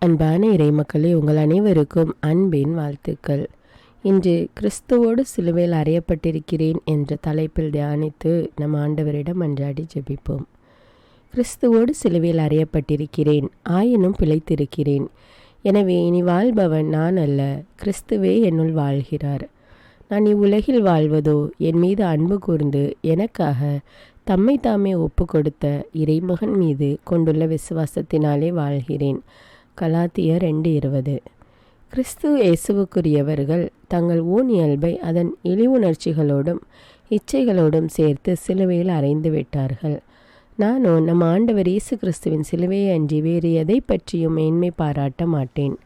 அன்பான இறைமக்களே உங்கள் அனைவருக்கும் அன்பின் வாழ்த்துக்கள். இன்று கிறிஸ்துவோடு சிலுவையில் அறையப்பட்டிருக்கிறேன் என்ற தலைப்பில் தியானித்து நம் ஆண்டவரிடம் அன்றாடி ஜெபிப்போம். கிறிஸ்துவோடு சிலுவையில் அறையப்பட்டிருக்கிறேன் ஆயினும் பிழைத்திருக்கிறேன். எனவே இனி வாழ்பவன் நான் அல்ல கிறிஸ்துவே என்னுள் வாழ்கிறார். நான் இவ்வுலகில் வாழ்வதோ என் மீது அன்பு கூர்ந்து எனக்காக தம்மை தாமே ஒப்பு கொடுத்த இறைமகன் மீது கொண்டுள்ள விசுவாசத்தினாலே வாழ்கிறேன். கலாத்தியர் ரெண்டு இருபது. கிறிஸ்து இயேசுவுக்குரியவர்கள் தங்கள் ஊன் இயல்பை அதன் இழிவுணர்ச்சிகளோடும் இச்சைகளோடும் சேர்த்து சிலுவையில் அறைந்து விட்டார்கள். நானோ நம் ஆண்டவர் இயேசு கிறிஸ்துவின் சிலுவையை அன்றி வேறு எதை பற்றியும் மேன்மை பாராட்ட மாட்டேன்.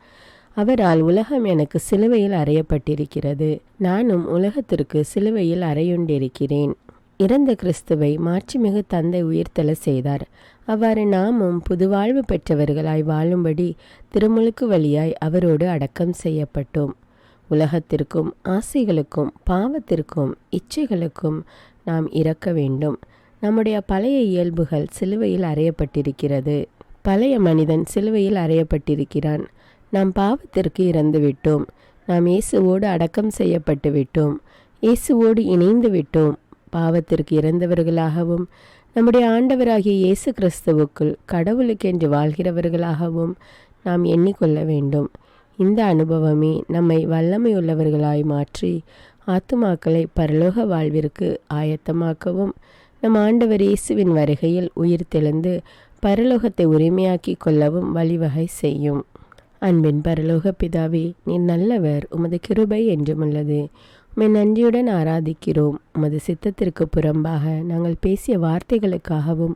அவரால் உலகம் எனக்கு சிலுவையில் அறையப்பட்டிருக்கிறது. நானும் உலகத்திற்கு சிலுவையில் அறையுண்டிருக்கிறேன். இறந்த கிறிஸ்துவை மாட்சிமிகு தந்தை உயிர்த்தல செய்தார். அவ்வாறு நாமும் புதுவாழ்வு பெற்றவர்களாய் வாழும்படி திருமுழுக்கு வழியாய் அவரோடு அடக்கம் செய்யப்பட்டோம். உலகத்திற்கும் ஆசைகளுக்கும் பாவத்திற்கும் இச்சைகளுக்கும் நாம் இறக்க வேண்டும். நம்முடைய பழைய இயல்புகள் சிலுவையில் அறையப்பட்டிருக்கிறது. பழைய மனிதன் சிலுவையில் அறையப்பட்டிருக்கிறான். நாம் பாவத்திற்கு இறந்துவிட்டோம் நாம் இயேசுவோடு அடக்கம் செய்யப்பட்டு விட்டோம். இயேசுவோடு இணைந்து விட்டோம். பாவத்திற்கு இறந்தவர்களாகவும் நம்முடைய ஆண்டவராகிய இயேசு கிறிஸ்துவுக்குள் கடவுளுக்கென்று வாழ்கிறவர்களாகவும் நாம் எண்ணிக்கொள்ள வேண்டும். இந்த அனுபவமே நம்மை வல்லமையுள்ளவர்களாய் மாற்றி ஆத்துமாக்களை பரலோக வாழ்விற்கு ஆயத்தமாக்கவும் நம் ஆண்டவர் இயேசுவின் வருகையில் உயிர் பரலோகத்தை உரிமையாக்கி கொள்ளவும் வழிவகை செய்யும். அன்பின் பரலோக பிதாவே நீ நல்லவர் உமது கிருபை என்றும் உள்ளது. உம்மை நன்றியுடன் ஆராதிக்கிறோம். உமது சித்தத்திற்கு புறம்பாக நாங்கள் பேசிய வார்த்தைகளுக்காகவும்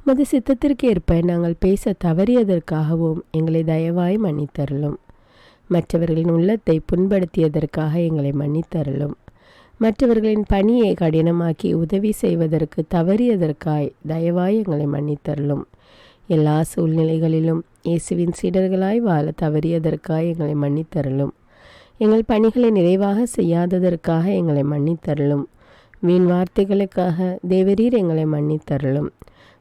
உமது சித்தத்திற்கு ஏற்ப நாங்கள் பேச தவறியதற்காகவும் எங்களை தயவாய் மன்னித்தருளும். மற்றவர்களின் உள்ளத்தை புண்படுத்தியதற்காக எங்களை மன்னித்தருளும். மற்றவர்களின் பணியை கடினமாக்கி உதவி செய்வதற்கு தவறியதற்காய் தயவாய் எங்களை மன்னித்தருளும். எல்லா சூழ்நிலைகளிலும் இயேசுவின் சீடர்களாய் வாழ தவறியதற்காய் எங்களை மன்னித்தருளும். எங்கள் பணிகளை நிறைவாக செய்யாததற்காக எங்களை மன்னித்தருளும். வீண் வார்த்தைகளுக்காக தேவரீர் எங்களை மன்னித்தருளும்.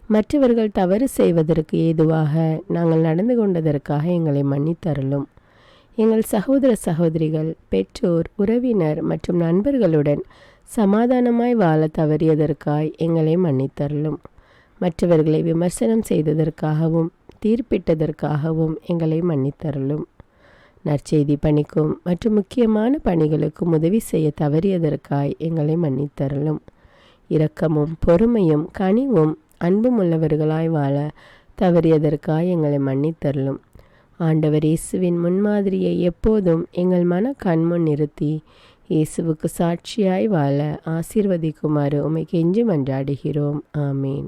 மற்றவர்கள் தவறு செய்வதற்கு ஏதுவாக நாங்கள் நடந்து கொண்டதற்காக எங்களை மன்னித்தருளும். எங்கள் சகோதர சகோதரிகள் பெற்றோர் உறவினர் மற்றும் நண்பர்களுடன் சமாதானமாய் வாழ தவறியதற்காய் எங்களை மன்னித்தருளும். மற்றவர்களை விமர்சனம் செய்ததற்காகவும் தீர்ப்பிட்டதற்காகவும் எங்களை மன்னித்தருளும். நற்செய்தி பணிக்கும் மற்றும் முக்கியமான பணிகளுக்கும் உதவி செய்ய தவறியதற்காய் எங்களை மன்னித்தரலும் இரக்கமும் பொறுமையும் கனிவும் அன்பும் உள்ளவர்களாய் வாழ தவறியதற்காய் எங்களை மன்னித்தரலும் ஆண்டவர் இயேசுவின் முன்மாதிரியை எப்போதும் எங்கள் மன கண்முன் நிறுத்தி இயேசுவுக்கு சாட்சியாய் வாழ ஆசீர்வதிக்குமாறு உமை கெஞ்சி மன்றாடுகிறோம். ஆமீன்.